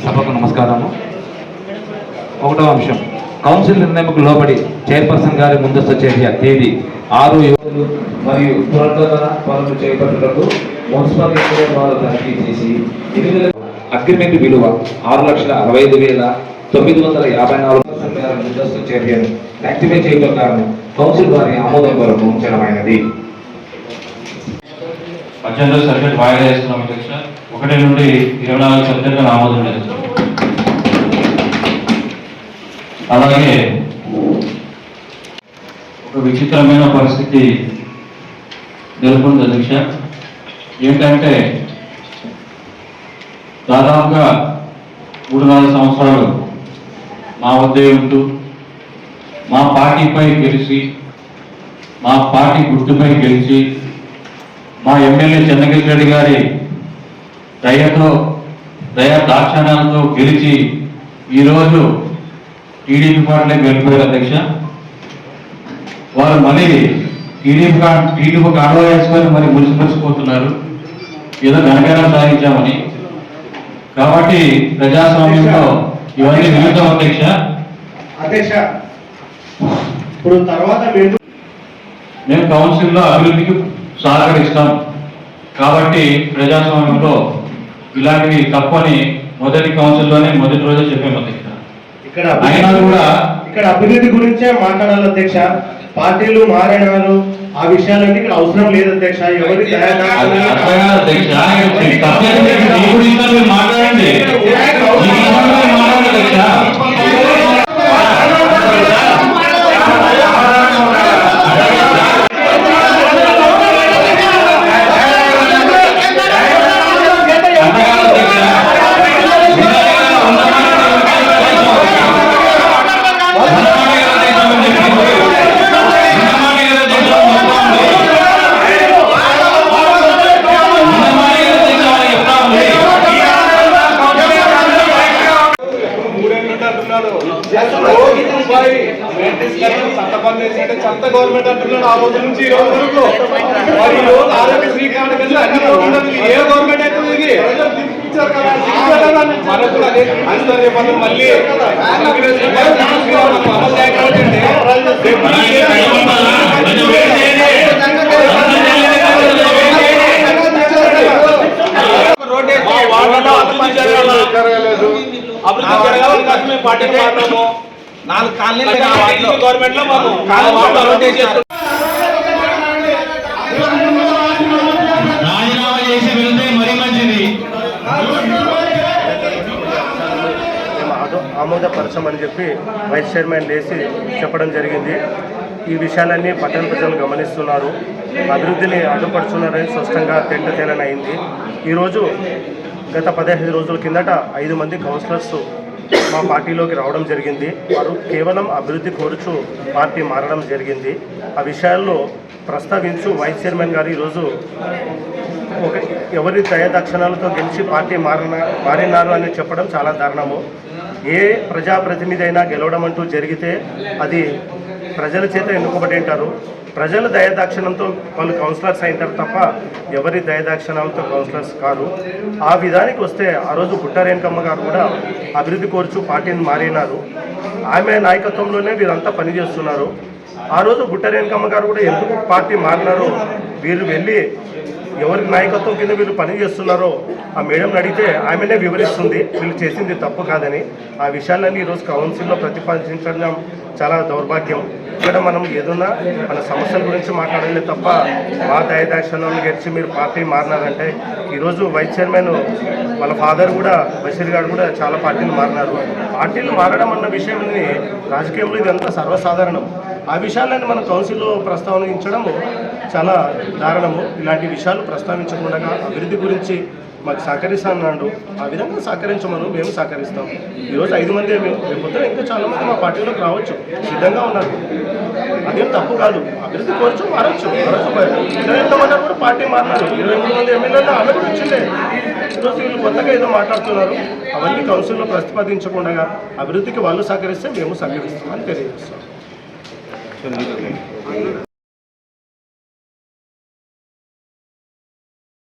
సభకు నమస్కారము. ఒకటో అంశం. కౌన్సిల్ నిర్ణయంకు లోబడి చైర్పర్సన్ గారి ముందస్తు చర్య తేదీ ఆరు యువతులు మరియు పునరుద్ధరణ పనులు చేపట్టుటకు మున్సిపల్ వారు తనిఖీ చేసి ఎనిమిది అగ్రిమెంట్ విలువ ఆరు లక్షల అరవై ఐదు వేల తొమ్మిది వందల యాభై నాలుగు ముందస్తు చర్యను యాక్టివే చేయడం కారణం కౌన్సిల్ వారి ఆమోదం కొరకు ఉంచడమైనది పద్దెనిమిది సబ్జెక్ట్ వాయిదా వేస్తున్నాం అధ్యక్ష. ఒకటి నుండి ఇరవై నాలుగు సబ్జెక్టులను ఆమోదం లేదు. అలాగే ఒక విచిత్రమైన పరిస్థితి నెలకొంది అధ్యక్ష. ఏంటంటే దాదాపుగా మూడు నాలుగు సంవత్సరాలు మా వద్దే ఉంటూ మా పార్టీపై గెలిచి మా పార్టీ గుర్తుపై గెలిచి మా ఎమ్మెల్యే చెన్నగిరి రెడ్డి గారి దయతో దయా దాక్షాణాలతో గెలిచి ఈరోజు టీడీపీ పార్టీలో గెలిపారు అధ్యక్ష. వారు మళ్ళీ టీడీపీ కా టీడీపీ కాండవ వేసుకొని మరి మురిసిపరిచిపోతున్నారు. ఏదో ఘనకారం సాధించామని. కాబట్టి ప్రజాస్వామ్యంలో ఇవన్నీ విరుద్ధం అధ్యక్ష. అధ్యక్ష ఇప్పుడు తర్వాత మీరు మేము కౌన్సిల్లో అభివృద్ధికి సహకరిస్తాం కాబట్టి ప్రజాస్వామ్యంలో ఇలాంటివి తప్పని మొదటి కౌన్సిల్లోనే మొదటి రోజే చెప్పాము అధ్యక్ష ఇక్కడ. అయినా కూడా ఇక్కడ అభివృద్ధి గురించే మాట్లాడాలి అధ్యక్ష. పార్టీలు మారేనారు ఆ విషయాలన్నీ ఇక్కడ అవసరం లేదు అధ్యక్ష. ఎవరి అది చెత్త గవర్నమెంట్ అంటున్నాడు ఆ రోజు నుంచి ఈ రోజు వరకు. మరి ఈ రోజు ఆరోగ్యశ్రీ కార్డు కింద అన్ని ప్రోగ్రామ్లు ఇది ఏ గవర్నమెంట్ అవుతుంది ఇది మనకు అదే మనం మళ్ళీ. అమలు లేకపోతే రోడ్డు వేసి వాళ్ళలో అభివృద్ధి జరగాలి. అభివృద్ధి జరగాలని కాదు మేము పార్టీ మాట్లాడము నాలుగు కాలనీలు గవర్నమెంట్లో మాకు ఆమోదపరచమని చెప్పి వైస్ చైర్మన్ లేసి చెప్పడం జరిగింది. ఈ విషయాలన్నీ పట్టణ ప్రజలు గమనిస్తున్నారు. అభివృద్ధిని అడ్డుపడుతున్నారని స్పష్టంగా తేట తేలనైంది. ఈరోజు గత పదిహేను రోజుల కిందట ఐదు మంది కౌన్సిలర్స్ మా పార్టీలోకి రావడం జరిగింది. వారు కేవలం అభివృద్ధి కోరుచు పార్టీ మారడం జరిగింది. ఆ విషయాల్లో ప్రస్తావించు వైస్ చైర్మన్ గారు ఈరోజు ఒక ఎవరి దయదక్షిణాలతో గెలిచి పార్టీ మారిన మారినారు అని చెప్పడం చాలా దారుణము. ఏ ప్రజాప్రతినిధి అయినా గెలవడం అంటూ జరిగితే అది ప్రజల చేత ఎన్నుకోబడి ఉంటారు ప్రజల దయదాక్షిణంతో వాళ్ళు కౌన్సిలర్స్ అయింటారు తప్ప ఎవరి దయదాక్షిణాలతో కౌన్సిలర్స్ కాదు ఆ విధానికి వస్తే ఆ రోజు పుట్టారేణకమ్మ గారు కూడా అభివృద్ధి కోరుచు పార్టీని మారినారు. ఆమె నాయకత్వంలోనే వీరంతా పనిచేస్తున్నారు. ఆ రోజు బుట్టరేణకమ్మ గారు కూడా ఎందుకు పార్టీ మారినారో వీరు వెళ్ళి ఎవరి నాయకత్వం కింద వీళ్ళు పని చేస్తున్నారో ఆ మేడంని అడిగితే ఆమెనే వివరిస్తుంది. వీళ్ళు చేసింది తప్పు కాదని. ఆ విషయాలన్నీ ఈరోజు కౌన్సిల్లో ప్రతిపాదించడం చాలా దౌర్భాగ్యం. ఇక్కడ మనం ఏదన్నా మన సమస్యల గురించి మాట్లాడాలి తప్ప మా దయదాక్షణాలను గెలిచి మీరు పార్టీ మారినారంటే ఈరోజు వైస్ చైర్మన్ వాళ్ళ ఫాదర్ కూడా బషీర్ గారు కూడా చాలా పార్టీలు మారినారు. పార్టీలు మారడం అన్న విషయాన్ని రాజకీయంలో ఇదంతా సర్వసాధారణం. ఆ విషయాలను మన కౌన్సిల్లో ప్రస్తావించడం చాలా దారుణము. ఇలాంటి విషయాలు ప్రస్తావించకుండా అభివృద్ధి గురించి మాకు సహకరిస్తానన్నాడు. ఆ విధంగా సహకరించమను మేము సహకరిస్తాం. ఈరోజు ఐదు మంది మేము రేపొద్దున ఇంకా చాలా మంది మా పార్టీలోకి రావచ్చు. సిద్ధంగా ఉన్నారు. అదేం తప్పు కాదు. అభివృద్ధి కోరచ్చు మారచ్చు. మారచ్చు. ఇరవై ఎంతమంది కూడా పార్టీ మారినారు? ఇరవై మూడు మంది ఎమ్మెల్యేలు ఆమె కూడా వచ్చిందే ఈరోజు వీళ్ళు కొత్తగా ఏదో మాట్లాడుతున్నారు. అవన్నీ కౌన్సిల్లో ప్రతిపాదించకుండా అభివృద్ధికి వాళ్ళు సహకరిస్తే మేము సహకరిస్తామని తెలియజేస్తాం はい。